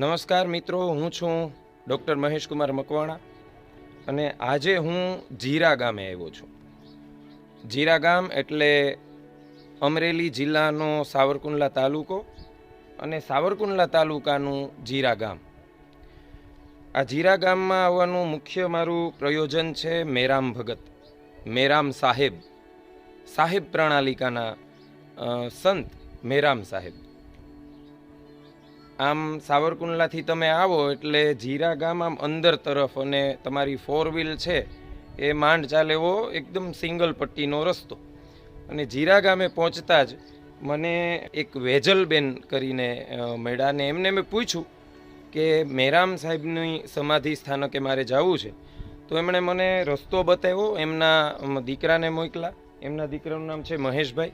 નમસ્કાર મિત્રો, હું છું ડૉક્ટર મહેશકુમાર મકવાણા અને આજે હું જીરા ગામે આવ્યો છું. જીરા ગામ એટલે અમરેલી જિલ્લાનો સાવરકુંડલા તાલુકો અને સાવરકુંડલા તાલુકાનું જીરા ગામ. આ જીરા ગામમાં આવવાનું મુખ્ય મારું પ્રયોજન છે મેરામ ભગત, મેરામ સાહેબ સાહેબ પ્રણાલિકાના સંત મેરામ સાહેબ. આમ સાવરકુંડલાથી તમે આવો એટલે જીરા ગામ આમ અંદર તરફ અને તમારી ફોર વ્હીલ છે એ માંડ ચાલે એવો એકદમ સિંગલ પટ્ટીનો રસ્તો. અને જીરા ગામે પહોંચતા જ મને એક વેજલબેન કરીને મેળાને એમને મેં પૂછ્યું કે મેરામ સાહેબની સમાધિ સ્થાનકે મારે જવું છે. તો એમણે મને રસ્તો બતાવ્યો, એમના દીકરાને મોકલા. એમના દીકરાનું નામ છે મહેશભાઈ.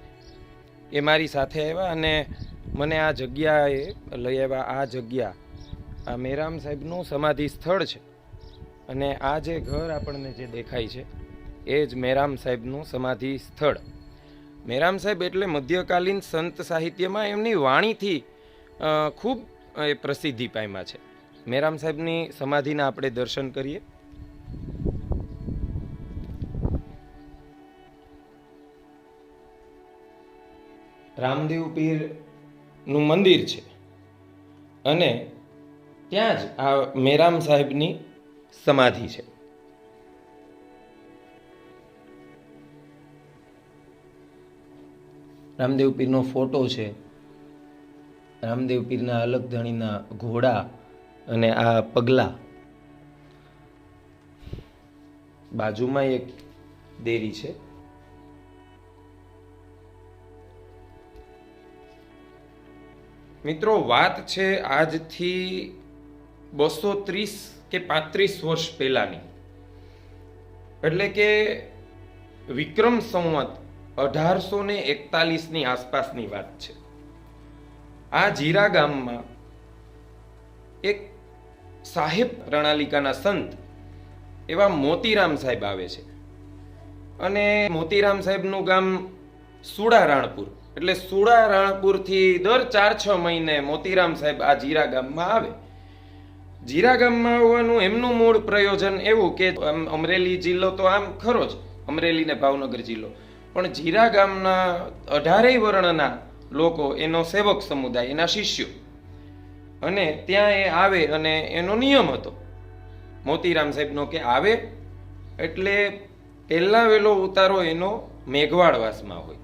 એ મારી સાથે આવ્યા અને મને આ જગ્યાએ લઈ આવ્યા, આ જગ્યા, આ મેરામ સાહેબનું સમાધિ સ્થળ છે. અને આ જે ઘર આપણને જે દેખાય છે, એ જ મેરામ સાહેબનું સમાધિ સ્થળ. મેરામ સાહેબ એટલે મધ્યકાલીન સંત સાહિત્યમાં એમની વાણીથી ખૂબ એ પ્રસિદ્ધિ પામ્યા છે. મેરામ સાહેબની સમાધિના આપણે દર્શન કરીએ. રામદેવ પીરનું મંદિર છે. અને ત્યાં જ આ મેરામ સાહેબની સમાધિ છે. રામદેવ પીરનો ફોટો છે. રામદેવ પીરના અલગ ધણીના ઘોડા અને આ પગલા. બાજુમાં એક દેરી છે. મિત્રો, વાત છે આજથી બસો ત્રીસ કે પાંત્રીસ વર્ષ પહેલાની. એટલે કે વિક્રમ સંવત અઢારસો ને એકતાલીસની આસપાસની વાત છે. આ જીરા ગામમાં એક સાહેબ પ્રણાલિકાના સંત એવા મોતીરામ સાહેબ આવે છે. અને મોતીરામ સાહેબનું ગામ સુડા રાણપુર. એટલે સુડા રાણપુરથી દર ચાર છ મહિને મોતીરામ સાહેબ આ જીરા ગામમાં આવે. જીરા ગામમાં આવવાનું એમનું મૂળ પ્રયોજન એવું કે અમરેલી જિલ્લો તો આમ ખરો જ, અમરેલી ને ભાવનગર જિલ્લો. પણ જીરા ગામના અઢારેય વર્ણના લોકો એનો સેવક સમુદાય, એના શિષ્યો. અને ત્યાં એ આવે અને એનો નિયમ હતો. મોતીરામ સાહેબનો કે આવે, એટલે પહેલાં વહેલો ઉતારો એનો મેઘવાડવાસમાં હોય.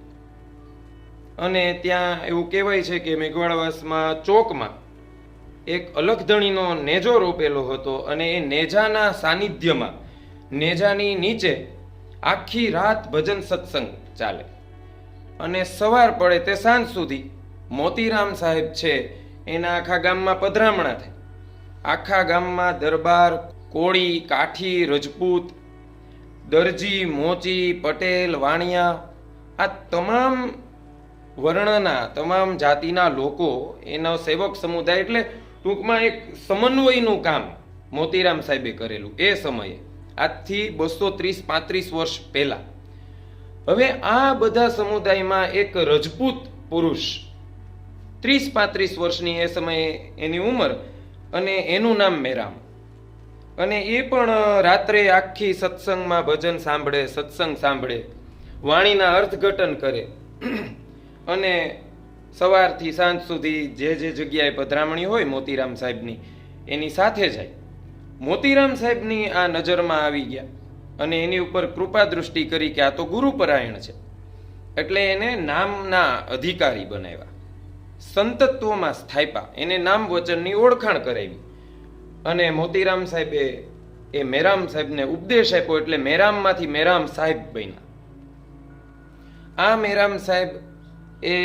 અને ત્યાં એવું કહેવાય છે કે મેઘવાડવાસમાં ચોકમાં એક અલખધણીનો નેજો રોપેલો હતો અને એ નેજાના સાનિધ્યમાં નેજાની નીચે આખી રાત ભજન સત્સંગ ચાલે. અને સવાર પડે તે સાંજ સુધી મોતીરામ સાહેબ છે, એના આખા ગામમાં પધરામણા થાય. આખા ગામમાં દરબાર, કોળી, કાઠી, રજપૂત, દરજી, મોચી, પટેલ, વાણિયા, આ તમામ વર્ણના તમામ જાતિના લોકો એનો સેવક સમુદાય એટલે ટૂંકમાં એક સમન્વયનું કામ મોતીરામ સાહેબે કરેલું એ સમયે. આજથી બસો ત્રીસ પાંત્રીસ વર્ષ પહેલા. હવે આ બધા સમુદાયમાં એક રજપૂત પુરુષ ત્રીસ પાંત્રીસ વર્ષની એ સમયે એની ઉંમર અને એનું નામ મેરામ. અને એ પણ રાત્રે આખી સત્સંગમાં ભજન સાંભળે, સત્સંગ સાંભળે, વાણીના અર્થઘટન કરે. અને સવારથી સાંજ સુધી જે જે જગ્યાએ પધરામણી હોય મોતીરામ સાહેબની, એની સાથે જાય. મોતીરામ સાહેબની આ નજરમાં આવી ગયા અને એની ઉપર કૃપા દૃષ્ટિ કરી કે આ તો ગુરુપરાયણ છે. એટલે એને નામના અધિકારી બનાવ્યા. સંતત્વમાં સ્થાપ્યા એને નામ વચનની ઓળખાણ કરાવી. અને મોતીરામ સાહેબે એ મેરામ સાહેબને ઉપદેશ આપ્યો એટલે મેરામમાંથી મેરામ સાહેબ બન્યા. આ મેરામ સાહેબ એ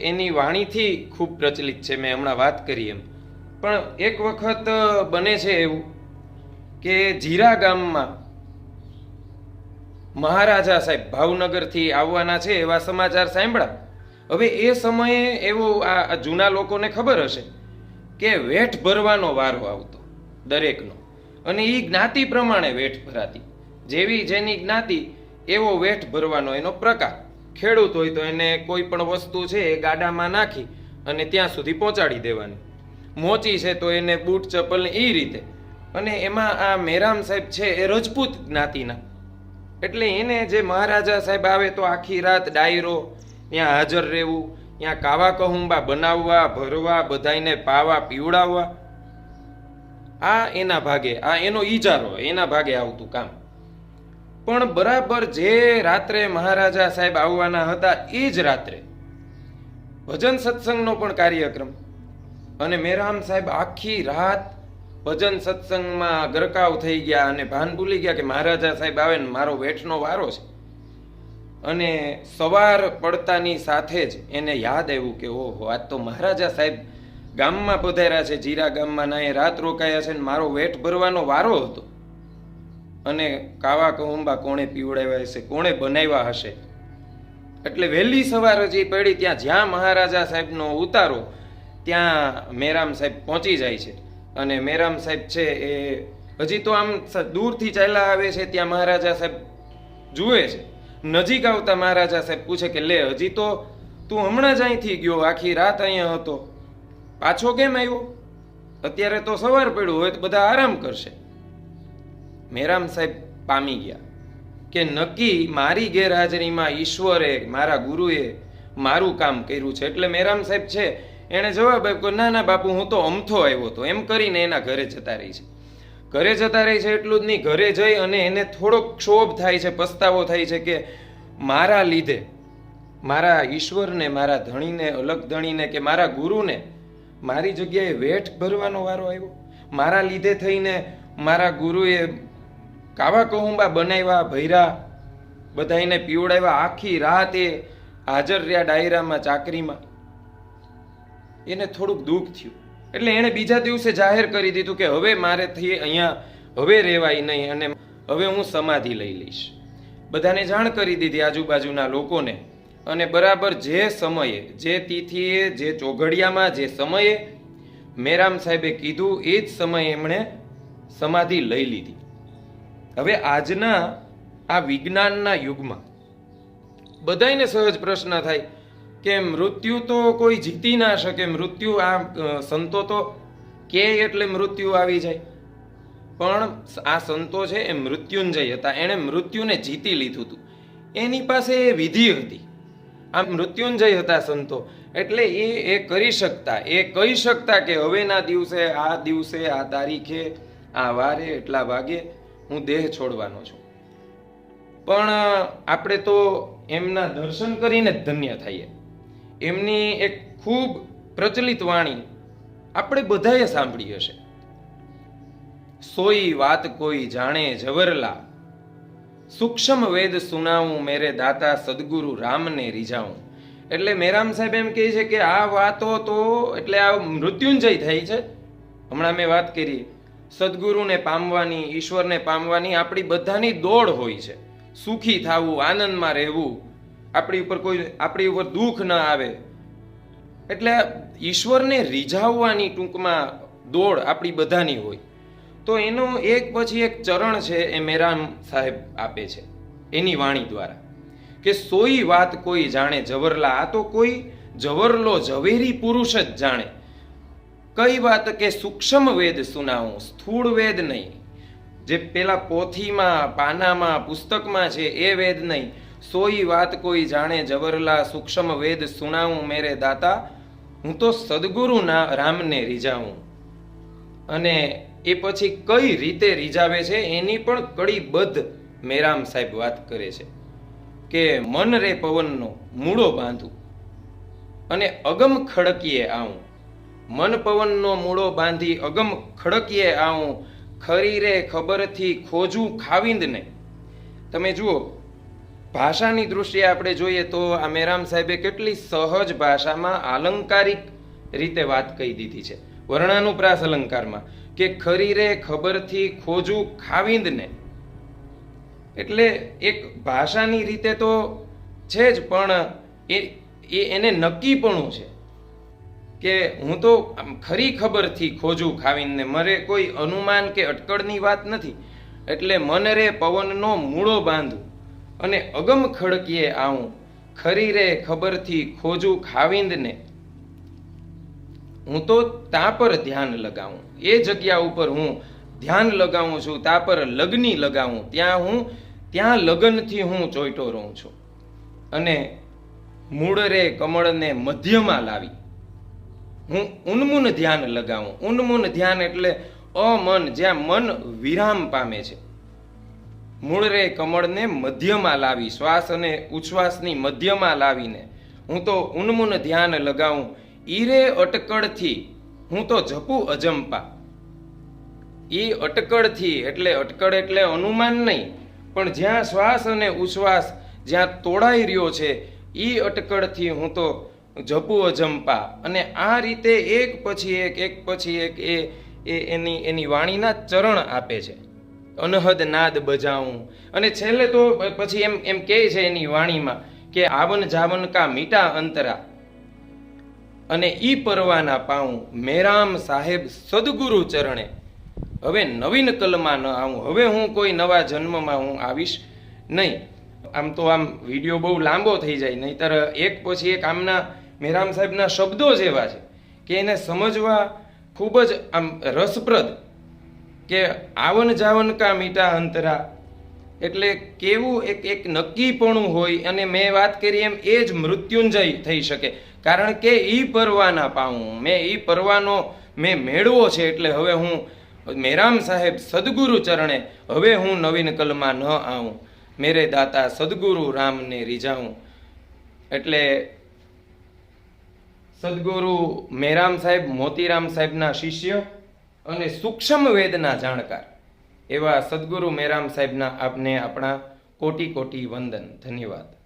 એની વાણીથી ખૂબ પ્રચલિત છે, મેં હમણાં વાત કરી એમ. પણ એક વખત બને છે એવું કે જીરા ગામમાં મહારાજા સાહેબ ભાવનગરથી આવવાના છે એવા સમાચાર સાંભળ્યા. હવે એ સમયે એવો આ જૂના લોકોને ખબર હશે કે વેઠ ભરવાનો વારો આવતો દરેકનો. અને એ જ્ઞાતિ પ્રમાણે વેઠ ભરાતી. જેવી જેની જ્ઞાતિ, એવો વેઠ ભરવાનો એનો પ્રકાર. ખેડૂત હોય તો એને કોઈ પણ વસ્તુ છે એ ગાડામાં નાખી અને ત્યાં સુધી પહોંચાડી દેવાની. મોચી છે તો એને બૂટ, ચપ્પલ એ રીતે. અને એમાં આ મેરામ સાહેબ છે એ રજપૂત જ્ઞાતિના. એટલે એને જે મહારાજા સાહેબ આવે તો આખી રાત ડાયરો, ત્યાં હાજર રહેવું, ત્યાં કાવા કહુંબા બનાવવા, ભરવા, બધાયને પાવા, પીવડાવવા. આ એના ભાગે, આ એનો ઈજારો, એના ભાગે આવતું કામ. પણ બરાબર જે રાત્રે મહારાજા સાહેબ આવવાના હતા એ જ રાત્રે. ભજન સત્સંગનો પણ કાર્યક્રમ. અને મેરામ સાહેબ આખી રાત ભજન સત્સંગમાં ગરકાવ થઈ ગયા અને ભાન ભૂલી ગયા કે મહારાજા સાહેબ આવે ને મારો વેઠનો વારો છે. અને સવાર પડતાની સાથે જ એને યાદ આવ્યું કે ઓહો, આજ તો મહારાજા સાહેબ ગામમાં પધાર્યા છે, જીરા ગામમાં ના એ રાત રોકાયા છે ને મારો વેઠ ભરવાનો વારો હતો. અને કાવા કહુંબા કોણે પીવડાવ્યા હશે? કોણે બનાવ્યા હશે? એટલે વહેલી સવાર હજી પડી, ત્યાં જ્યાં મહારાજા સાહેબનો ઉતારો, ત્યાં મેરામ સાહેબ પહોંચી જાય છે. અને મેરામ સાહેબ છે એ હજી તો આમ દૂરથી ચાલ્યા આવે છે, ત્યાં મહારાજા સાહેબ જુએ છે. નજીક આવતા મહારાજા સાહેબ પૂછે કે, લે, હજી તો તું હમણાં જ અહીંથી ગયો, આખી રાત અહીંયા હતો. પાછો કેમ આવ્યો? અત્યારે તો સવાર પડ્યું હોય તો બધા આરામ કરશે. મેરામ સાહેબ પામી ગયા કે નક્કી મારી ગેરહાજરીમાં ઈશ્વરે મારા ગુરુએ મારું કામ કર્યું છે. એટલે મેરામ સાહેબ છે, એણે જવાબ આપ્યો ના ના બાપુ, હું તો અમથો આવ્યો હતો. એમ કરીને એના ઘરે જતા રહી છે. ઘરે જતા રહી છે એટલું જ નહીં, ઘરે જઈ અને એને થોડોક ક્ષોભ થાય છે, પસ્તાવો થાય છે કે મારા લીધે, મારા ઈશ્વરને, મારા ધણીને, અલગ ધણીને કે મારા ગુરુને મારી જગ્યાએ વેઠ ભરવાનો વારો આવ્યો. મારા લીધે થઈને મારા ગુરુએ કાવા કહુંબા બનાવ્યા ભૈરા બધાને પીવડાવ્યા. આખી રાત એ હાજર રહ્યા ડાયરામાં, ચાકરીમાં. એને થોડુંક દુઃખ થયું. એટલે એણે બીજા દિવસે જાહેર કરી દીધું કે હવે મારેથી અહીંયા, હવે રહેવાય નહીં અને હવે હું સમાધિ લઈ લઈશ. બધાને જાણ કરી દીધી આજુબાજુના લોકોને. અને બરાબર જે સમયે, જે તિથિએ, જે ચોઘડિયામાં, જે સમયે મેરામ સાહેબે કીધું, એ જ સમયે એમણે સમાધિ લઈ લીધી. હવે આજના આ વિજ્ઞાનના યુગમાં બધાયને સહજ પ્રશ્ન થાય કે મૃત્યુ તો કોઈ જીતી ના શકે, મૃત્યુ આ સંતો તો કે એટલે મૃત્યુ આવી જાય? પણ આ સંતો છે એ મૃત્યુંજય હતા. એણે મૃત્યુને જીતી લીધું હતું. એની પાસે એ વિધિ હતી. આ મૃત્યુંજય હતા સંતો. એટલે એ એ કરી શકતા, એ કહી શકતા કે હવેના દિવસે, આ દિવસે, આ તારીખે, આ વારે, એટલા વાગે હું દેહ છોડવાનો છું. પણ આપણે તો એમના દર્શન કરીને ધન્ય થઈએ. એમની એક ખૂબ પ્રચલિત વાણી આપણે બધાએ સાંભળી હશે. સોઈ વાત કોઈ જાણે જવરલા સૂક્ષ્મ વેદ સુનાવું મેરે દાતા સદગુરુ રામને રીઝાવું. એટલે મેરામ સાહેબ એમ કહે છે કે આ વાતો તો, એટલે આ મૃત્યુંજય થઈ છે. હમણાં મેં વાત કરી. સદગુરુને પામવાની, ઈશ્વરને પામવાની આપણી બધાની દોડ હોય છે. સુખી થવું, આનંદમાં રહેવું, આપણી ઉપર કોઈ, આપણી ઉપર દુઃખ ન આવે. એટલે ઈશ્વરને રીઝાવવાની ટૂંકમાં દોડ આપણી બધાની હોય. તો એનું એક પછી એક ચરણ છે એ મેરામ સાહેબ આપે છે, એની વાણી દ્વારા. કે સોઈ વાત કોઈ જાણે, જવરલા આ તો કોઈ જવરલો ઝવેરી પુરુષ જ જાણે. કઈ વાત કે સૂક્ષ્મ વેદ સુનાવું? સ્થૂળ વેદ નહીં. જે પેલા પોથીમાં, પાનામાં, પુસ્તકમાં છે, એ વેદ નહીં. સોઈ વાત કોઈ જાણે જવરલા સૂક્ષ્મ વેદ સુનાવું મેરે દાતા. હું તો સદગુરુના રામને રીઝાવું. અને એ પછી કઈ રીતે રીઝાવે છે એની પણ કડીબદ્ધ મેરામ સાહેબ વાત કરે છે કે મન રે પવનનો મૂળો બાંધું અને અગમ ખડકીએ આવું. મન પવનનો મૂળો બાંધી અગમ ખડકીએ આવું, ખરી રે ખબરથી ખોજું ખાવિંદને. તમે જુઓ, ભાષાની દૃષ્ટિએ આપણે જોઈએ તો આ મેરામ સાહેબે કેટલી સહજ ભાષામાં આલંકારિક રીતે વાત કહી દીધી છે. વર્ણાનુપ્રાસ અલંકારમાં કે ખરી રે ખબરથી ખોજું ખાવિંદને. એટલે એક ભાષાની રીતે તો છે જ, પણ એ એને નક્કીપણું છે. કે હું તો ખરી ખબરથી ખોજું ખાવીને મરે કોઈ અનુમાન કે અટકળની વાત નથી. એટલે મન રે પવનનો મૂળો બાંધું અને અગમ ખડકીએ આવું. ખરી રે ખબરથી ખોજું ખાવિંદને. હું તો તા પર ધ્યાન લગાવું. એ જગ્યા ઉપર હું ધ્યાન લગાવું છું, તા પર લગ્ની લગાવું. ત્યાં હું, ત્યાં લગ્નથી હું ચોઈટો રહું છું. અને મૂળ રે કમળને મધ્યમાં લાવી. હું ઉન્મૂન ધ્યાન લગાવું. ઉન્મૂન ધ્યાન એટલે અમન, જ્યાં મન વિરામ પામે છે. મૂળ રે કમળને મધ્યમાં લાવી, શ્વાસ અને ઉચ્છ્વાસની મધ્યમાં લાવીને. હું તો ઉન્મૂન ધ્યાન લગાવું. ઈરે અટકળથી હું તો જપું અજંપા. એ અટકળથી એટલે અટકળ એટલે અનુમાન નહીં, પણ જ્યાં શ્વાસ અને ઉચ્છ્વાસ જ્યાં તોડાઈ રહ્યો છે એ અટકળથી હું તો જપું. અજંપા અને આ રીતે એક પછી એક એક પછી એક એ એની એની વાણીના ચરણ આપે છે. અનહદ નાદ બજાવું. અને છેલ્લે તો પછી એમ એમ કહે છે એની વાણીમાં કે આવન જાવન કા મીટા અંતરા. અને ઈ પરવાના પાઉં મેરામ સાહેબ સદગુરુ ચરણે. હવે નવીન કલમાં ન આવું. હવે હું કોઈ નવા જન્મમાં હું આવીશ નહીં. આમ તો આમ વીડિયો બહુ લાંબો થઈ જાય. નહીતર એક પછી એક આમના મેરામ સાહેબના શબ્દો જ એવા છે કે એને સમજવા ખૂબ જ આમ રસપ્રદ કે આવન જાવન કા મીઠા અંતરા. એટલે કેવું એક એક નક્કીપણું હોય અને મેં વાત કરી એમ એ જ મૃત્યુંજય થઈ શકે. કારણ કે એ પરવાના પાઉં. મેં એ પરવાનો મેં મેળવો છે એટલે હવે હું મેરામ સાહેબ સદગુરુ ચરણે હવે હું નવીન કલમાં ન આવું. મેરે દાતા સદગુરુ રામને રીઝાવું એટલે સદગુરુ મેરામ સાહેબ, મોતીરામ સાહેબના શિષ્ય અને સૂક્ષ્મ વેદના જાણકાર. એવા સદગુરુ મેરામ સાહેબના આપને આપણા કોટી કોટી વંદન. ધન્યવાદ.